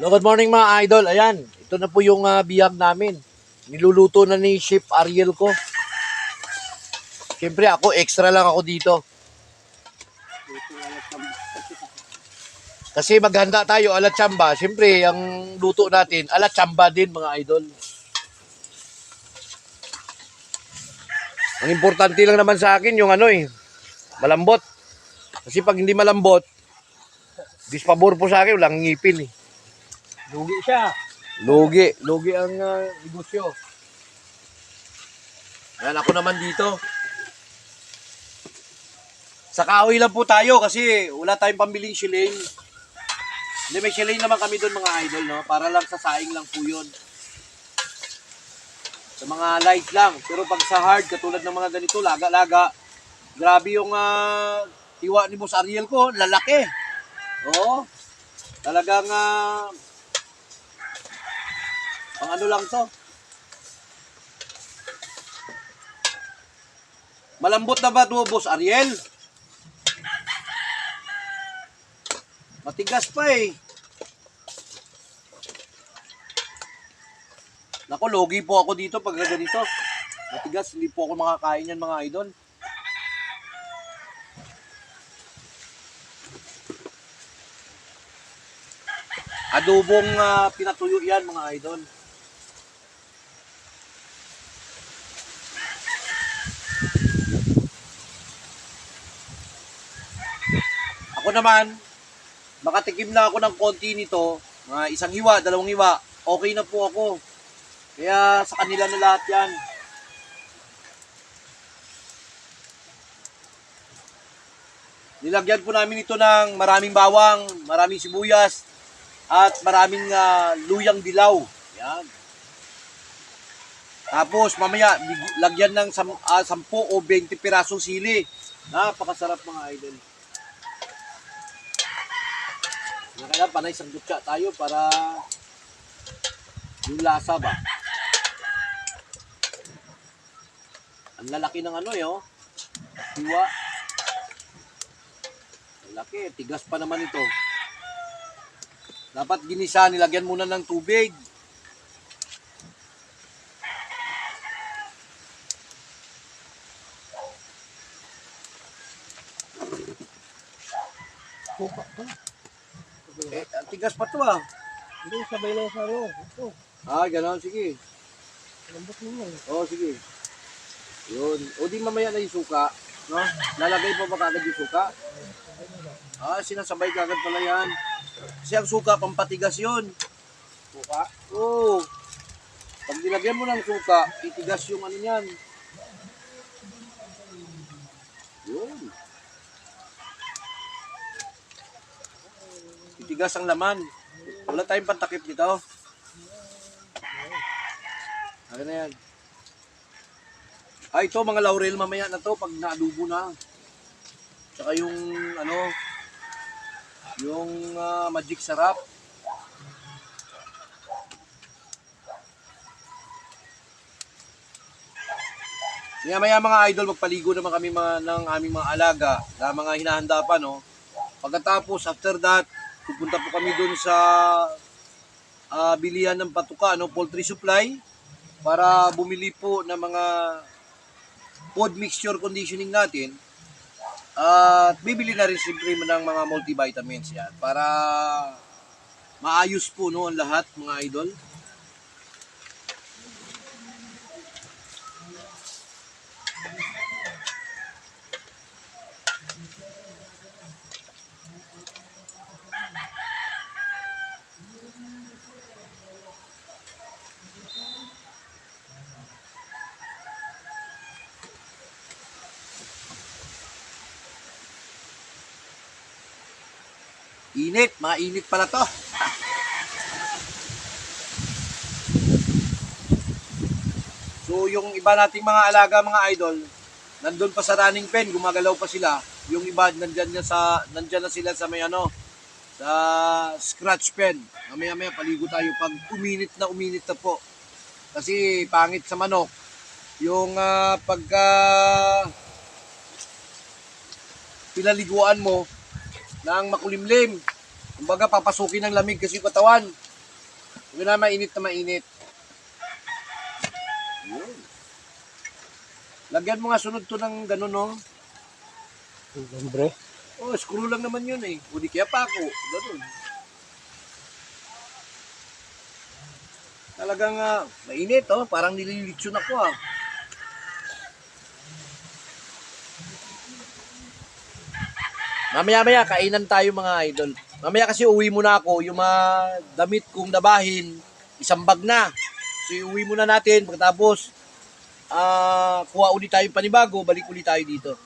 Hello, good morning mga idol. Ayan, ito na po yung ah, bihag namin. Niluluto na ni Chef Ariel ko. Siyempre ako, extra lang ako dito. Kasi maghanda tayo alat chamba. Siyempre, ang luto natin, alat chamba din mga idol. Ang importante lang naman sa akin yung ano eh, malambot. Kasi pag hindi malambot, dispabor po sa akin, walang ngipin eh. Lugi siya. Lugi. Lugi ang uh, negosyo. Ayan, ako naman dito. Sa kahoy lang po tayo kasi wala tayong pambiling shilling. Hindi, may shilling naman kami doon mga idol, no? Para lang sa saing lang po yun. Sa mga light lang. Pero pag sa hard, katulad ng mga ganito, laga-laga, grabe yung uh, tiwa ni Boss Ariel ko, lalaki. Oo. Talagang ah, Pang ano lang to? Malambot na ba ito, Boss Ariel? Matigas pa eh. Nako, logi po ako dito pag ganito. Matigas, hindi po ako makakain yan mga idol. Adobong ah, pinatuyo yan mga idol. Ako naman, makatikim na ako ng konti nito, mga isang hiwa, dalawang hiwa, okay na po ako. Kaya sa kanila na lahat yan. Nilagyan po namin ito ng maraming bawang, maraming sibuyas, at maraming ah, luyang dilaw. Yan. Tapos mamaya lagyan ng sam, ah, 10 o 20 pirasong sili. Napakasarap mga idol. Kaya kailangan panay sanggutsa tayo para yung lasa ba. Ang lalaki ng ano eh, oh. Hiwa. Ang laki, tigas pa naman ito. Dapat ginisa, nilagyan muna ng tubig. Suka to. Eh, ang tigas pa to ah. Hindi, sabay lang sa ano. Ito. Ah, gano'n, sige. Lambot mo. Oo, sige. Yun. O di mamaya na yung suka. No? Lalagay pa ba kagad yung suka? Ah, sinasabay kagad pala yan. Kasi ang suka, pampatigas yun. Suka. Oo. Pag nilagyan mo ng suka, titigas yung ano yan. Yun. Titigas ang laman. Wala tayong pantakip dito. Ano na yan? Ah, ito mga laurel mamaya na to pag naadubo na. Tsaka yung ano, yung ah, magic sarap. Kaya maya mga idol, magpaligo naman kami mga, ng aming mga alaga na mga hinahanda pa, no? Pagkatapos, after that, pupunta po kami dun sa ah, bilihan ng patuka, no? Poultry supply para bumili po ng mga food mixture conditioning natin at bibili na rin siyempre ng mga multivitamins yan para maayos po no ang lahat mga idol. Init, mainit pala to. So yung iba nating mga alaga, mga idol, nandun pa sa running pen, gumagalaw pa sila. Yung iba nandyan na sa nandyan na sila sa may ano, sa scratch pen. Mamaya-maya paligo tayo pag uminit na uminit na po. Kasi pangit sa manok. Yung ah, pagka pinaliguan mo ng makulimlim. Kumbaga papasukin ng lamig kasi yung katawan. Yun na mainit na mainit. Yun. Lagyan mo nga sunod to ng ganun, no? Siyempre. Oh, screw lang naman yun eh. O di kaya pa ako. Ganun. Talagang ah, mainit, oh. Parang nililitsyon ako, ah. Mamaya-maya, kainan tayo mga idol. Mamaya kasi uwi muna ako. Yung mga damit kong dabahin, isang bag na. So, iuwi muna natin. Pagkatapos, ah kuha ulit tayo panibago, balik ulit tayo dito.